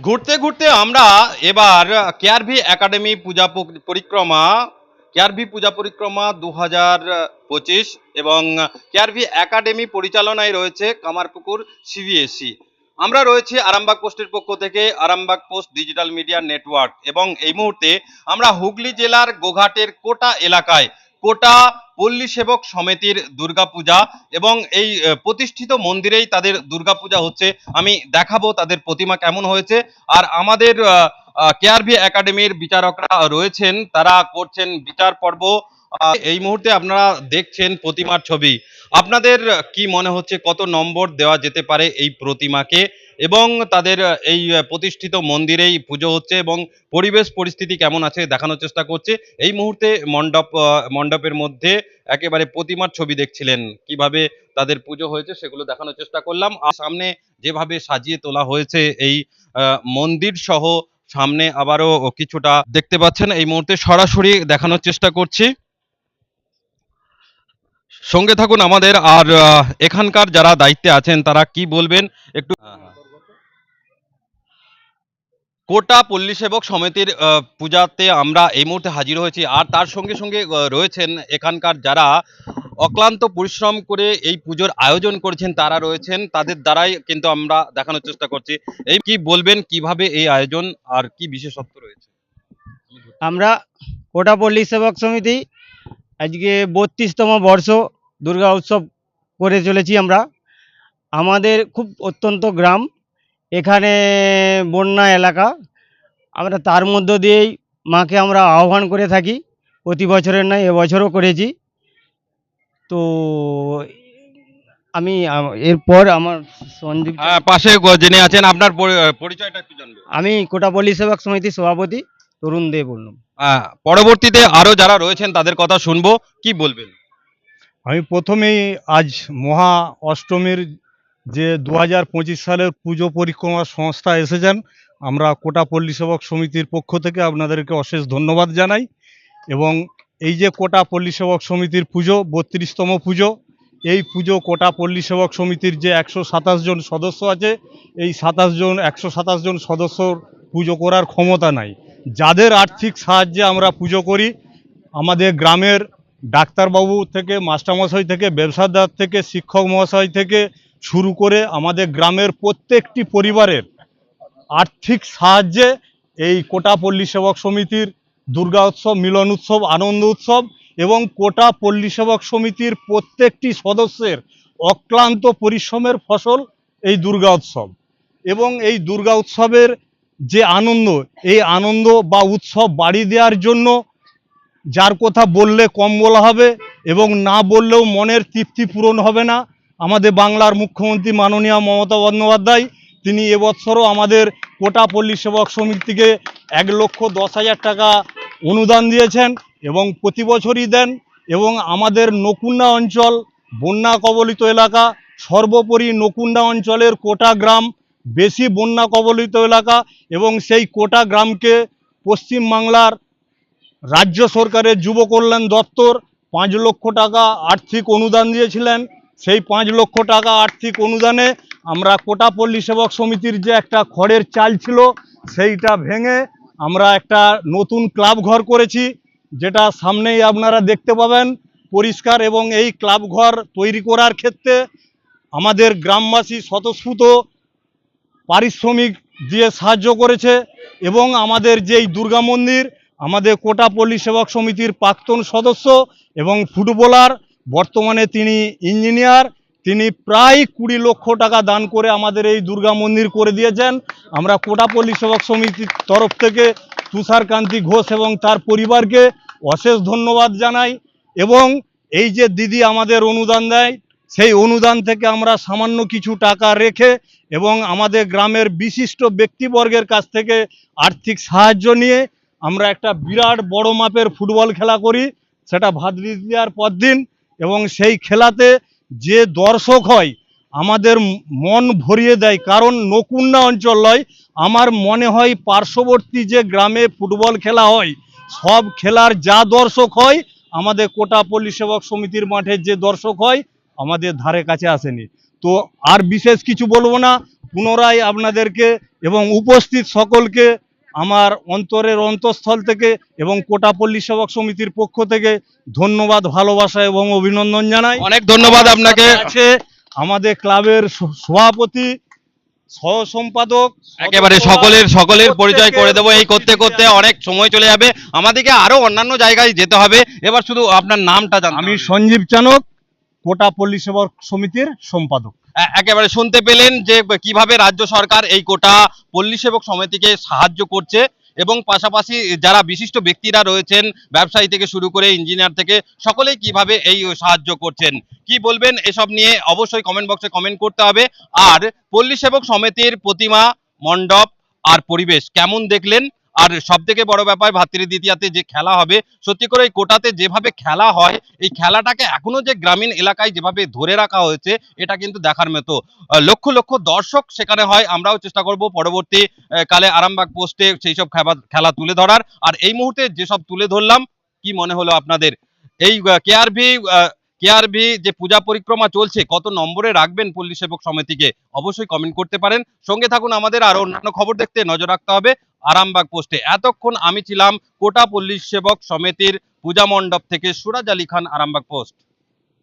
ঘুরতে ঘুরতে আমরা এবার কেআরভি একাডেমি পূজা পরিক্রমা কেআরভি পূজা পরিক্রমা দু পঁচিশ এবং কেআরভি একাডেমি পরিচালনায় রয়েছে কামারপুকুর সিবিএসই আমরা রয়েছি আরামবাগ পোস্টের পক্ষ থেকে, Arambagh post digital media network. এবং এই মুহূর্তে আমরা হুগলি জেলার গোঘাটের কোটা এলাকায়, কোটা পল্লী সেবক সমিতির দুর্গাপূজা এবং এই প্রতিষ্ঠিত মন্দিরেই তাদের দুর্গাপূজা হচ্ছে। আমি দেখাবো তাদের প্রতিমা কেমন হয়েছে। আর আমাদের কেআরভি একাডেমির বিচারকরা রয়েছেন, তারা করছেন বিচার পর্ব। এই মুহূর্তে আপনারা দেখছেন প্রতিমার ছবি। আপনাদের কি মনে হচ্ছে, কত নম্বর দেওয়া যেতে পারে এই প্রতিমাকে? এবং তাদের এই প্রতিষ্ঠিত মন্দিরেই পুজো হচ্ছে এবং পরিবেশ পরিস্থিতি কেমন আছে দেখানোর চেষ্টা করছে। এই মুহূর্তে মণ্ডপ মণ্ডপের মধ্যে একেবারে প্রতিমার ছবি দেখছিলেন। কীভাবে তাদের পুজো হয়েছে সেগুলো দেখানোর চেষ্টা করলাম। আর সামনে যেভাবে সাজিয়ে তোলা হয়েছে এই মন্দির সহ সামনে আবারও কিছুটা দেখতে পাচ্ছেন। এই মুহূর্তে সরাসরি দেখানোর চেষ্টা করছি। সঙ্গে থাকুন আমাদের। আর এখানকার যারা দায়িত্বে আছেন তারা কি বলবেন? একটু কোটা পল্লী সেবক সমিতির পূজাতে আমরা এই মুহূর্তে হাজির হয়েছি। আর তার সঙ্গে সঙ্গে রয়েছেন এখানকার যারা অক্লান্ত পরিশ্রম করে এই পুজোর আয়োজন করেছেন, তারা রয়েছেন। তাদের দ্বারাই কিন্তু আমরা দেখানোর চেষ্টা করছি। এই কি বলবেন, কীভাবে এই আয়োজন আর কি বিশেষত্ব রয়েছে? আমরা কোটা পল্লী সেবক সমিতি আজকে বত্রিশতম বর্ষ দুর্গা উৎসব করে চলেছি আমরা। আমাদের খুব অত্যন্ত গ্রাম। এখানে বন্যা এলাকা। আমরা তার মধ্য দিয়েই মাকে আমরা আহ্বান করে থাকি। প্রতি বছরের নয় এবছরও করেছি। তো আমি এরপর আমার সঞ্জীব পাশে গ- যিনি আছেন আপনার পরিচয়টা একটু জানব। আমি কোটাপল্লী সেবক সমিতির সভাপতি তরুণ দে বললাম। আহ, পরবর্তীতে আরও যারা রয়েছেন তাদের কথা শুনব। কি বলবেন? আমি প্রথমেই আজ মহা অষ্টমীর যে দু হাজার পঁচিশ সালের পুজো পরিক্রমা সংস্থা এসেছেন, আমরা কোটা পল্লী সেবক সমিতির পক্ষ থেকে আপনাদেরকে অশেষ ধন্যবাদ জানাই এবং এই যে কোটা পল্লী সেবক সমিতির পুজো, বত্রিশতম পুজো, এই পুজো কোটা পল্লী সেবক সমিতির যে একশো সাতাশ জন সদস্য আছে, এই সাতাশ জন, একশো সাতাশ জন সদস্যর পুজো করার ক্ষমতা নাই। যাদের আর্থিক সাহায্যে আমরা পুজো করি, আমাদের গ্রামের ডাক্তারবাবু থেকে, মাস্টারমশাই থেকে, ব্যবসাদার থেকে, শিক্ষক মহাশয় থেকে শুরু করে আমাদের গ্রামের প্রত্যেকটি পরিবারের আর্থিক সাহায্যে এই কোটা পল্লী সেবক সমিতির দুর্গা উৎসব, মিলন উৎসব, আনন্দ উৎসব এবং কোটা পল্লী সেবক সমিতির প্রত্যেকটি সদস্যের অক্লান্ত পরিশ্রমের ফসল এই দুর্গা উৎসব। এবং এই দুর্গা উৎসবের যে আনন্দ, এই আনন্দ বা উৎসব বাড়ি দেওয়ার জন্য যার কথা বললে কম বলা হবে এবং না বললেও মনের তৃপ্তি পূরণ হবে না। আমাদের বাংলার মুখ্যমন্ত্রী মাননীয় মমতা বন্দ্যোপাধ্যায়, তিনি এবছরও আমাদের কোটা পল্লী সেবক সমিতিকে এক লক্ষ দশ হাজার টাকা অনুদান দিয়েছেন এবং প্রতি বছরই দেন এবং আমাদের নকুন্ডা অঞ্চল, বন্যা কবলিত এলাকা, সর্বোপরি নকুন্ডা অঞ্চলের কোটা গ্রাম, বেশি বন্যা কবলিত এলাকা এবং সেই কোটা গ্রামকে পশ্চিমবাংলার রাজ্য সরকারের যুব কল্যাণ দপ্তর পাঁচ লক্ষ টাকা আর্থিক অনুদান দিয়েছিলেন। সেই পাঁচ লক্ষ টাকা আর্থিক অনুদানে আমরা কোটা পল্লী সেবক সমিতির যে একটা খড়ের চাল ছিল, সেইটা ভেঙে আমরা একটা নতুন ক্লাব ঘর করেছি, যেটা সামনেই আপনারা দেখতে পাবেন পরিষ্কার এবং এই ক্লাব ঘর তৈরি করার ক্ষেত্রে আমাদের গ্রামবাসী স্বতঃস্ফূর্ত পারিশ্রমিক দিয়ে সাহায্য করেছে এবং আমাদের যেই দুর্গা মন্দির, আমাদের কোটা পল্লী সেবক সমিতির প্রাক্তন সদস্য এবং ফুটবলার বর্তমানে তিনি ইঞ্জিনিয়ার, তিনি প্রায় কুড়ি লক্ষ টাকা দান করে আমাদের এই দুর্গা মন্দির করে দিয়েছেন। আমরা কোটা পল্লী সেবক সমিতির তরফ থেকে তুষারকান্তি ঘোষ এবং তার পরিবারকে অশেষ ধন্যবাদ জানাই এবং এই যে দিদি আমাদের অনুদান দেয়, সেই অনুদান থেকে আমরা সামান্য কিছু টাকা রেখে এবং আমাদের গ্রামের বিশিষ্ট ব্যক্তিবর্গের কাছ থেকে আর্থিক সাহায্য নিয়ে আমরা একটা বিরাট বড় মাপের ফুটবল খেলা করি। সেটা ভাদ্রিদিয়ার পর দিন এবং সেই খেলাতে যে দর্শক হয়, আমাদের মন ভরিয়ে দেয়। কারণ নকুন্না অঞ্চল নয়, আমার মনে হয় পার্শ্ববর্তী যে গ্রামে ফুটবল খেলা হয়, সব খেলার যা দর্শক হয়, আমাদের কোটা পল্লী সেবক সমিতির মাঠে যে দর্শক হয়, আমাদের ধারে কাছে আসেনি। তো আর বিশেষ কিছু বলব না, পুনরায় আপনাদেরকে এবং উপস্থিত সকলকে আমার অন্তরের অন্তঃস্থল থেকে এবং কোটা পল্লী সেবক সমিতির পক্ষ থেকে ধন্যবাদ ভালোবাসা এবং অভিনন্দন জানাই। অনেক ধন্যবাদ আপনাকে। আছে আমাদের ক্লাবের সভাপতি সহ সম্পাদক একেবারে সকলের সকলের পরিচয় করে দেবো। এই করতে করতে অনেক সময় চলে যাবে। আমাদেরকে আরও অন্যান্য জায়গায় যেতে হবে। এবার শুধু আপনার নামটা জানতে আমি সঞ্জীব চানক কোটা পল্লী সেবক সমিতির সম্পাদক। একেবারে শুনতে পেলেন যে কীভাবে রাজ্য সরকার এই কোটা পল্লী সেবক সমিতিকে সাহায্য করছে এবং পাশাপাশি যারা বিশিষ্ট ব্যক্তিরা রয়েছেন, ব্যবসায়ী থেকে শুরু করে ইঞ্জিনিয়ার থেকে, সকলেই কীভাবে এই সাহায্য করছেন? কি বলবেন এসব নিয়ে? অবশ্যই কমেন্ট বক্সে কমেন্ট করতে হবে। আর পল্লী সেবক সমিতির প্রতিমা, মণ্ডপ আর পরিবেশ কেমন দেখলেন? আর সব থেকে বড় ব্যাপার ভাতৃ দ্বিতীয়াতে যে খেলা হবে, সত্যি করে কোটাতে যেভাবে খেলা হয়, এই খেলাটাকে এখনও যে গ্রামীণ এলাকায় যেভাবে ধরে রাখা হয়েছে, এটা কিন্তু দেখার মতো। লক্ষ লক্ষ দর্শক সেখানে হয়, আমরাও চেষ্টা করব পরবর্তী কালে আরামবাগ পোস্টে সেই সব খেলা খেলা তুলে ধরার। আর এই মুহূর্তে যেসব তুলে ধরলাম, কি মনে হলো আপনাদের? এই কেআরভি কেআরভি যে পূজা পরিক্রমা চলছে, কত নম্বরে রাখবেন পল্লী সেবক সমিতিকে? অবশ্যই কমেন্ট করতে পারেন। সঙ্গে থাকুন আমাদের আরও অন্যান্য খবর দেখতে। নজর রাখতে হবে আরামবাগ পোস্টে। এতক্ষণ আমি ছিলাম কোটা পল্লী সেবক সমিতির পূজা মণ্ডপ থেকে সুরাজ আলী খান, আরামবাগ পোস্ট।